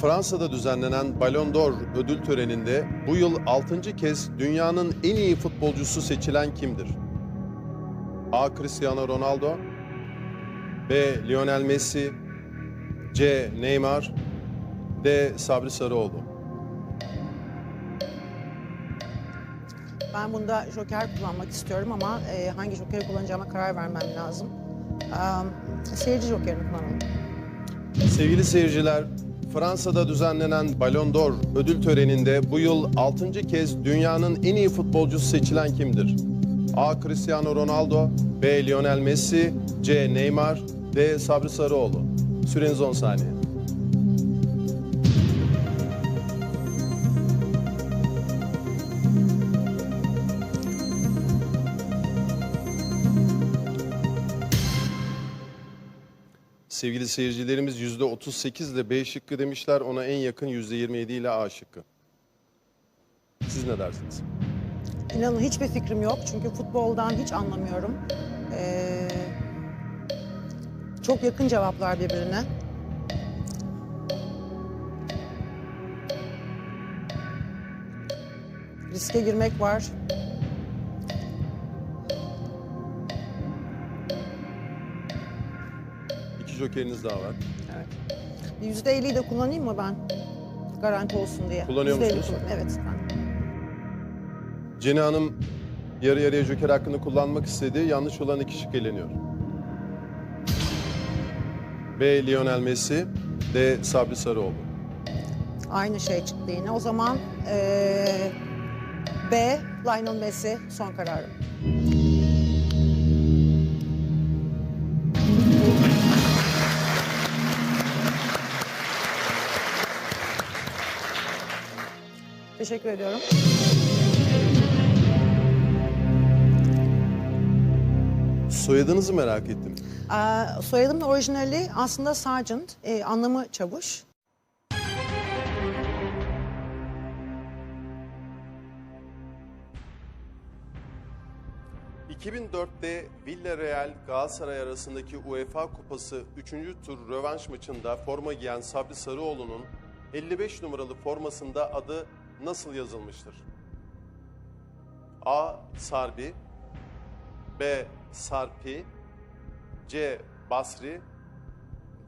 Fransa'da düzenlenen Ballon d'Or ödül töreninde bu yıl 6. kez dünyanın en iyi futbolcusu seçilen kimdir? A. Cristiano Ronaldo B. Lionel Messi C. Neymar D. Sabri Sarıoğlu Ben bunda joker kullanmak istiyorum ama e, hangi jokeri kullanacağıma karar vermem lazım. Am, seyirci jokerini kullanalım. Sevgili seyirciler, Fransa'da düzenlenen Ballon d'Or ödül töreninde bu yıl 6. kez dünyanın en iyi futbolcusu seçilen kimdir? A. Cristiano Ronaldo B. Lionel Messi C. Neymar D. Sabri Sarıoğlu Süreniz 10 saniye. Sevgili seyircilerimiz %38 ile B şıkkı demişler. Ona en yakın %27 ile A şıkkı. Siz ne dersiniz? İnanın hiçbir fikrim yok çünkü futboldan hiç anlamıyorum. Ee, çok yakın cevaplar birbirine. Riske girmek var. İki jokeriniz daha var. Yüzde elliyi de kullanayım mı ben? Garanti olsun diye. Kullanıyor %50 musunuz? kullan- Evet. Ben. Ceni Hanım yarı yarıya joker hakkını kullanmak istedi. Yanlış olan iki şık eleniyor. B. Lionel Messi D. Sabri Sarıoğlu Aynı şey çıktı yine. O zaman eee, B. Lionel Messi son kararım. Teşekkür ediyorum. Soyadınızı merak ettim. Ee, soyadımın orijinali aslında Sargent, ee, anlamı çavuş. ...2004'te Villarreal Galatasaray arasındaki UEFA Kupası 3. tur rövanş maçında forma giyen Sabri Sarıoğlu'nun 55 numaralı formasında adı nasıl yazılmıştır? A. Sarbi B. Sarpi C. Basri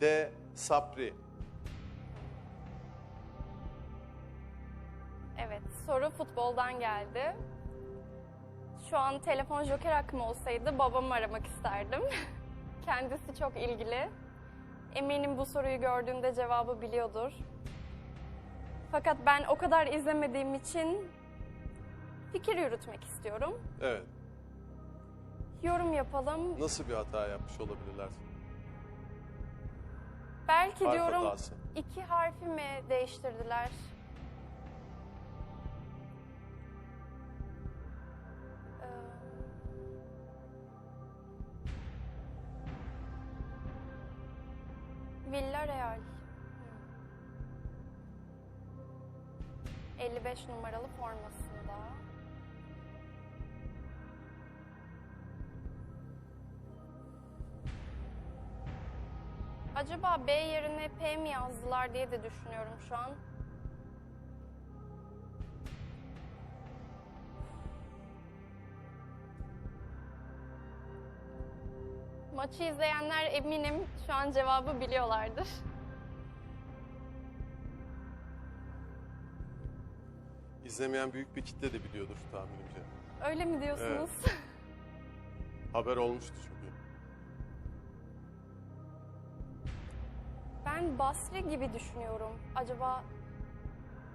D. Sapri Evet, soru futboldan geldi. Şu an telefon joker hakkım olsaydı babamı aramak isterdim. Kendisi çok ilgili. Eminim bu soruyu gördüğünde cevabı biliyordur. Fakat ben o kadar izlemediğim için fikir yürütmek istiyorum. Evet. Yorum yapalım. Nasıl bir hata yapmış olabilirler? Belki Harf diyorum hatası. iki harfi mi değiştirdiler? Ee, Villarreal. 55 numaralı formasında. Acaba B yerine P mi yazdılar diye de düşünüyorum şu an. Maçı izleyenler eminim şu an cevabı biliyorlardır. İzlemeyen büyük bir kitle de biliyordur tahminimce. Öyle mi diyorsunuz? Haber olmuştu çünkü. Ben Basri gibi düşünüyorum. Acaba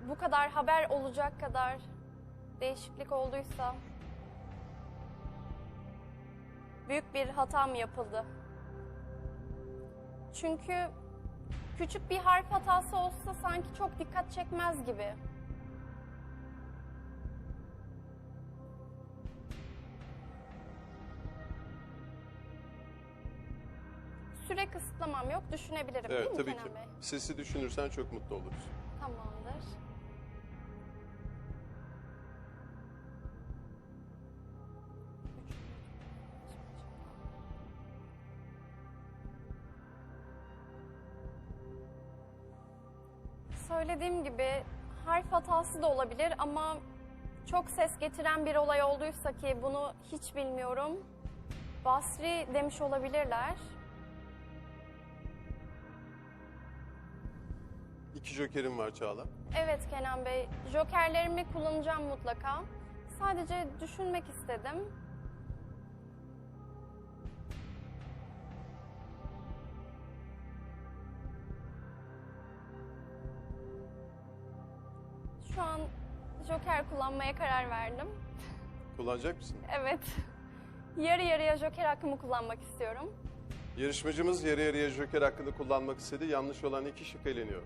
bu kadar haber olacak kadar değişiklik olduysa büyük bir hata mı yapıldı? Çünkü küçük bir harf hatası olsa sanki çok dikkat çekmez gibi. Süre kısıtlamam yok, düşünebilirim değil Evet mi tabii Kenan ki. Bey? Sesi düşünürsen çok mutlu oluruz. Tamamdır. Söylediğim gibi harf hatası da olabilir ama çok ses getiren bir olay olduysa ki bunu hiç bilmiyorum. Basri demiş olabilirler. İki jokerim var Çağla. Evet Kenan Bey, jokerlerimi kullanacağım mutlaka. Sadece düşünmek istedim. Şu an joker kullanmaya karar verdim. Kullanacak mısın? Evet. Yarı yarıya joker hakkımı kullanmak istiyorum. Yarışmacımız yarı yarıya joker hakkını kullanmak istedi. Yanlış olan iki şık eleniyor.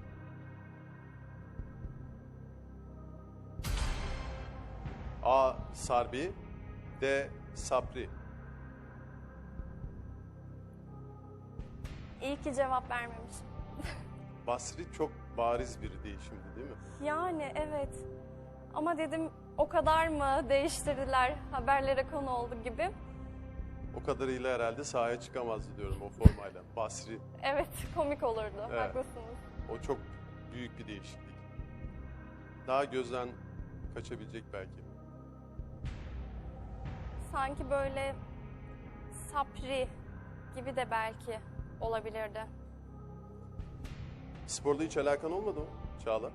A. Sarbi D. Sapri İyi ki cevap vermemişim. Basri çok bariz biri değil şimdi değil mi? Yani evet. Ama dedim o kadar mı değiştirdiler haberlere konu oldu gibi. O kadarıyla herhalde sahaya çıkamazdı diyorum o formayla. Basri Evet komik olurdu. Evet. Haklısınız. o çok büyük bir değişiklik. Daha gözden kaçabilecek belki. Sanki böyle sapri gibi de belki olabilirdi. Sporda hiç alakan olmadı mı Çağla?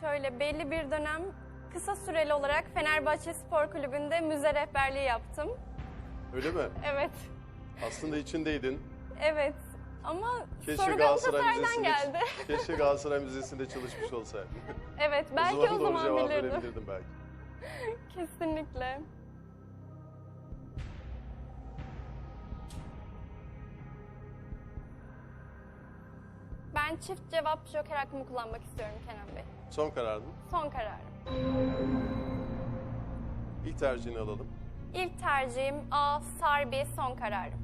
Şöyle belli bir dönem kısa süreli olarak Fenerbahçe Spor Kulübü'nde müze rehberliği yaptım. Öyle mi? Evet, Aslında içindeydin. evet. Ama Keşke soru Galatasaray Müzesi'nde, geldi. keşke Galatasaray Müzesi'nde çalışmış olsaydın. evet, belki o zaman, cevap bilirdim. verebilirdim belki. Kesinlikle. Ben çift cevap joker hakkımı kullanmak istiyorum Kenan Bey. Son kararın. Son kararım. İlk tercihini alalım. İlk tercihim A. Sarbi son kararım.